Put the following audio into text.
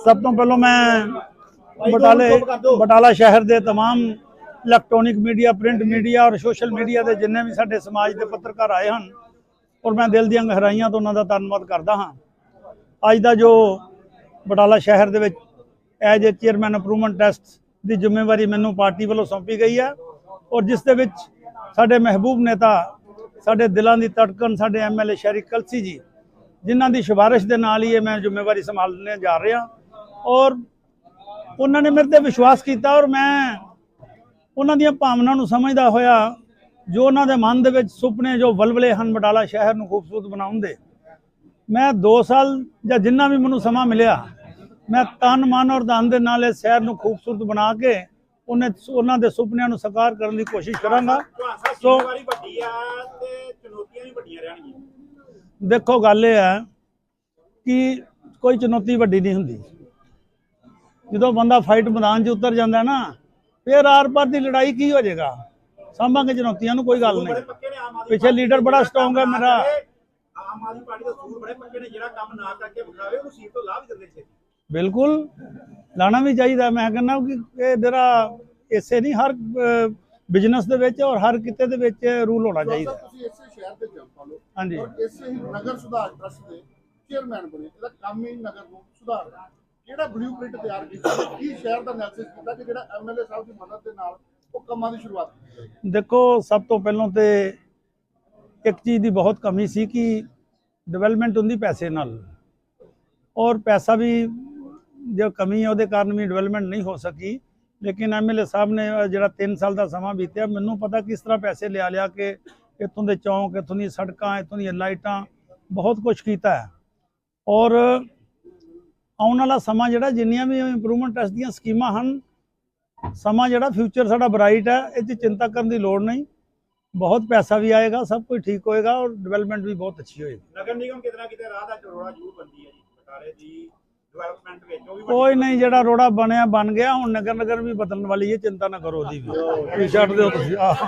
ਸਭ ਤੋਂ ਪਹਿਲਾਂ ਮੈਂ ਬਟਾਲੇ ਬਟਾਲਾ ਸ਼ਹਿਰ ਦੇ तमाम ਇਲੈਕਟ੍ਰੋਨਿਕ ਮੀਡੀਆ ਪ੍ਰਿੰਟ ਮੀਡੀਆ ਔਰ ਸੋਸ਼ਲ ਮੀਡੀਆ ਦੇ ਜਿੰਨੇ ਵੀ ਸਾਡੇ ਸਮਾਜ ਦੇ ਪੱਤਰਕਾਰ ਆਏ ਹਨ ਔਰ ਮੈਂ ਦਿਲ ਦੀਆਂ ਗਹਿਰਾਈਆਂ ਤੋਂ ਉਹਨਾਂ ਦਾ ਧੰਨਵਾਦ ਕਰਦਾ ਹਾਂ ਅੱਜ ਦਾ ਜੋ ਬਟਾਲਾ ਸ਼ਹਿਰ ਦੇ ਵਿੱਚ as a chairman approvement test ਦੀ ਜ਼ਿੰਮੇਵਾਰੀ ਮੈਨੂੰ ਪਾਰਟੀ ਵੱਲੋਂ ਸੌਂਪੀ ਗਈ ਹੈ ਔਰ ਜਿਸ ਦੇ ਵਿੱਚ ਸਾਡੇ ਮਹਿਬੂਬ ਨੇਤਾ ਸਾਡੇ ਦਿਲਾਂ ਦੀ ਧੜਕਣ ਸਾਡੇ ਐਮਐਲਏ ਸ਼ਰੀਕ ਕਲਸੀ ਜੀ ਜਿਨ੍ਹਾਂ ਦੀ ਸਿਫਾਰਿਸ਼ ਦੇ ਨਾਲ ਹੀ ਇਹ ਮੈਂ ਜ਼ਿੰਮੇਵਾਰੀ ਸੰਭਾਲਣੇ ਜਾ ਰਿਹਾ ਔਰ ਉਹਨਾਂ ਨੇ ਮੇਰੇ ਤੇ ਵਿਸ਼ਵਾਸ ਕੀਤਾ ਔਰ ਮੈਂ ਉਹਨਾਂ ਦੀਆਂ ਭਾਵਨਾਵਾਂ ਨੂੰ ਸਮਝਦਾ ਹੋਇਆ ਜੋ ਉਹਨਾਂ ਦੇ ਮਨ ਦੇ ਵਿੱਚ ਸੁਪਨੇ ਜੋ ਵਲਵਲੇ ਹਨ ਬਟਾਲਾ ਸ਼ਹਿਰ ਨੂੰ ਖੂਬਸੂਰਤ ਬਣਾਉਣ ਦੇ ਮੈਂ 2 ਸਾਲ ਜਾਂ ਜਿੰਨਾ ਵੀ ਮੈਨੂੰ ਸਮਾਂ ਮਿਲਿਆ ਮੈਂ ਤਨ ਮਨ ਔਰ ਧਨ ਦੇ ਨਾਲ ਇਸ ਸ਼ਹਿਰ ਨੂੰ ਖੂਬਸੂਰਤ ਬਣਾ ਕੇ ਉਹਨੇ ਉਹਨਾਂ ਦੇ ਸੁਪਨਿਆਂ ਨੂੰ ਸਾਕਾਰ ਕਰਨ ਦੀ ਕੋਸ਼ਿਸ਼ ਕਰਾਂਗਾ। ਸੋ ਵੱਡੀ ਆ ਤੇ ਚੁਣੌਤੀਆਂ ਵੀ ਵੱਡੀਆਂ ਰਹਿਣਗੀਆਂ। ਦੇਖੋ ਗੱਲ ਇਹ ਹੈ ਕਿ ਕੋਈ ਚੁਣੌਤੀ ਵੱਡੀ ਨਹੀਂ ਹੁੰਦੀ। ਜਦੋਂ ਬੰਦਾ ਫਾਈਟ ਮੈਦਾਨ 'ਚ ਉਤਰ ਜਾਂਦਾ ਨਾ ਫਿਰ ਆਰ ਪਾਰ ਦੀ ਲੜਾਈ ਕੀ ਹੋ ਜਾਏਗਾ? ਸਾਂਭਾਂਗੇ ਚੁਣੌਤੀਆਂ ਨੂੰ ਕੋਈ ਗੱਲ ਨਹੀਂ। ਪਿੱਛੇ ਲੀਡਰ ਬੜਾ strong ਹੈ ਮੇਰਾ। ਕਰੇ, ਆਮ ਆਦਮੀ ਪਾਰਟੀ ਦਾ ਸੂਰ ਬੜੇ ਪੱਕੇ ਨੇ ਜਿਹੜਾ ਕੰਮ ਨਾ ਕਰਕੇ ਵਿਖਾਵੇ ਉਹਨੂੰ ਸੀਟ ਤੋਂ ਲਾਭ ਹੀ ਦਿੰਦੇ ਛੇ ਬਿਲਕੁਲ ਲਾਣਾ ਵੀ ਚਾਹੀਦਾ। ਮੈਂ ਕਹਿੰਦਾ ਕਿ ਇਹ ਜਿਹੜਾ ਇਸੇ ਨਹੀਂ ਹਰ ਬਿਜ਼ਨਸ ਦੇ ਵਿੱਚ ਔਰ ਹਰ ਕਿਤੇ ਦੇ ਵਿੱਚ ਰੂਲ ਹੋਣਾ ਚਾਹੀਦਾ। ਤੁਸੀਂ ਇਸੇ ਸ਼ਹਿਰ ਦੇ ਜਨਤਾ ਲੋ ਹਾਂਜੀ। ਔਰ ਇਸੇ ਹੀ ਨਗਰ ਸੁਧਾਰ ਟਰਸਟ ਦੇ ਚੇਅਰਮੈਨ ਬਣੇ। ਇਹਦਾ ਕੰਮ ਹੀ ਨਗਰ ਨੂੰ ਸੁਧਾਰਨਾ। ਕਿਹੜਾ ਬਲੂਪ੍ਰਿੰਟ ਤਿਆਰ ਕੀਤਾ ਕੀ ਸ਼ਹਿਰ ਦਾ ਐਨਾਲਿਸਿਸ ਕੀਤਾ ਕਿ ਜਿਹੜਾ ਐਮਐਲਏ ਸਾਹਿਬ ਦੀ ਮਦਦ ਦੇ ਨਾਲ ਉਹ ਕੰਮਾਂ ਦੀ ਸ਼ੁਰੂਆਤ ਕੀਤੀ ਦੇਖੋ, ਸਭ ਤੋਂ ਪਹਿਲਾਂ ਤੇ ਇੱਕ ਚੀਜ਼ ਦੀ ਬਹੁਤ ਕਮੀ ਸੀ ਕਿ ਡਿਵੈਲਪਮੈਂਟ ਹੁੰਦੀ ਪੈਸੇ ਨਾਲ। ਔਰ ਪੈਸਾ ਵੀ ਜੋ ਕਮੀ ਹੈ ਉਹਦੇ ਕਾਰਨ ਵੀ ਡਿਵੈਲਪਮੈਂਟ ਨਹੀਂ ਹੋ ਸਕੀ। ਲੇਕਿਨ ਐਮਐਲਏ ਸਾਹਿਬ ਨੇ ਜਿਹੜਾ 3 ਸਾਲ ਦਾ ਸਮਾਂ ਬੀਤਿਆ, ਮੈਨੂੰ ਪਤਾ ਕਿਸ ਤਰ੍ਹਾਂ ਪੈਸੇ ਲਿਆ ਲਿਆ ਕੇ ਇੱਥੋਂ ਦੇ ਚੌਂਕ, ਇੱਥੋਂ ਦੀਆਂ ਸੜਕਾਂ, ਇੱਥੋਂ ਦੀਆਂ ਲਾਈਟਾਂ, ਬਹੁਤ ਕੁਝ ਕੀਤਾ ਹੈ। ਔਰ ਆਉਣ ਵਾਲਾ ਸਮਾਂ ਜਿਹੜਾ ਜਿੰਨੀਆਂ ਵੀ ਇੰਪਰੂਵਮੈਂਟ ਟੈਸਟ ਦੀਆਂ ਸਕੀਮਾਂ ਹਨ ਸਮਾਂ ਜਿਹੜਾ ਫਿਊਚਰ ਸਾਡਾ ਬ੍ਰਾਈਟ ਹੈ ਇਹ 'ਚ ਚਿੰਤਾ ਕਰਨ ਦੀ ਲੋੜ ਨਹੀਂ। ਬਹੁਤ ਪੈਸਾ ਵੀ ਆਏਗਾ ਸਭ ਕੁਝ ਠੀਕ ਹੋਏਗਾ ਔਰ ਡਿਵੈਲਪਮੈਂਟ ਵੀ ਬਹੁਤ ਅੱਛੀ ਹੋਏਗੀ। ਨਗਰ ਨਿਗਮ ਕਿਤੇ ਨਾ ਕਿਤੇ ਰਾਹ ਦਾ ਚੜੋੜਾ ਜ਼ਰੂਰ ਬੰਦੀ ਹੈ ਜੀ ਬਟਾਲੇ ਦੀ ਡਿਵੈਲਪਮੈਂਟ ਵਿੱਚ ਉਹ ਵੀ ਵੱਡੀ ਕੋਈ ਨਹੀਂ ਜਿਹੜਾ ਰੋੜਾ ਬਣਿਆ ਬਣ ਗਿਆ ਹੁਣ ਨਗਰ ਨਗਰ ਵੀ ਬਦਲਣ ਵਾਲੀ ਹੈ ਚਿੰਤਾ ਨਾ ਕਰੋ ਉਹਦੀ ਵੀ। ਛੱਡ ਦਿਓ ਤੁਸੀਂ ਆਹ।